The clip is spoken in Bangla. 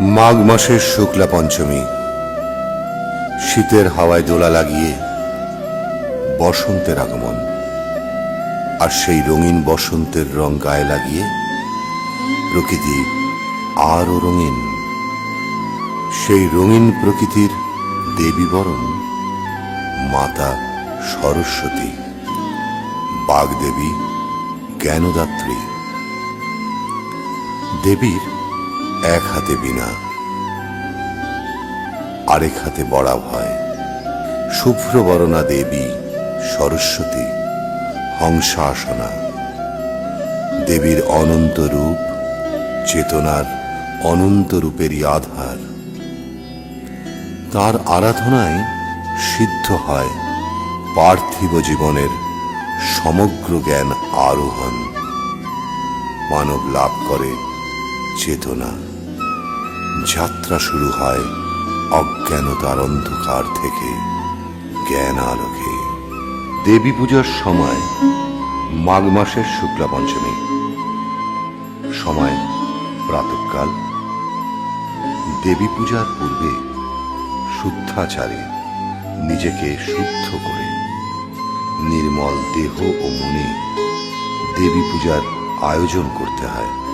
মাঘ মাসের শুক্লা পঞ্চমী। শীতের হাওয়ায় দোলা লাগিয়ে বসন্তের আগমন। আর সেই রঙিন বসন্তের রং গায়ে লাগিয়ে প্রকৃতি আরও রঙিন। সেই রঙিন প্রকৃতির দেবী বরণ মাতা সরস্বতী, বাগদেবী জ্ঞানদাত্রী। দেবীর এক হাতে বিনা, আরেক হাতে বড়া ভয় শুভ্রবরণা দেবী সরস্বতী, হংসাসনা, দেবীর অনন্ত রূপ, চেতনার অনন্ত রূপেরই আধার। তার আরাধনায় সিদ্ধ হয় পার্থিব জীবনের সমগ্র জ্ঞান আরোহণ। মানব লাভ করে চেতনা। যাত্রা শুরু হয় অজ্ঞানতার অন্ধকার থেকে জ্ঞান আলোকে। দেবী পূজার সময় মাঘ মাসের শুক্লা পঞ্চমী। সময় প্রাতকাল। দেবী পূজার পূর্বে শুদ্ধাচারে নিজেকে শুদ্ধ করে নির্মল দেহ ও মনে দেবী পূজার আয়োজন করতে হয়।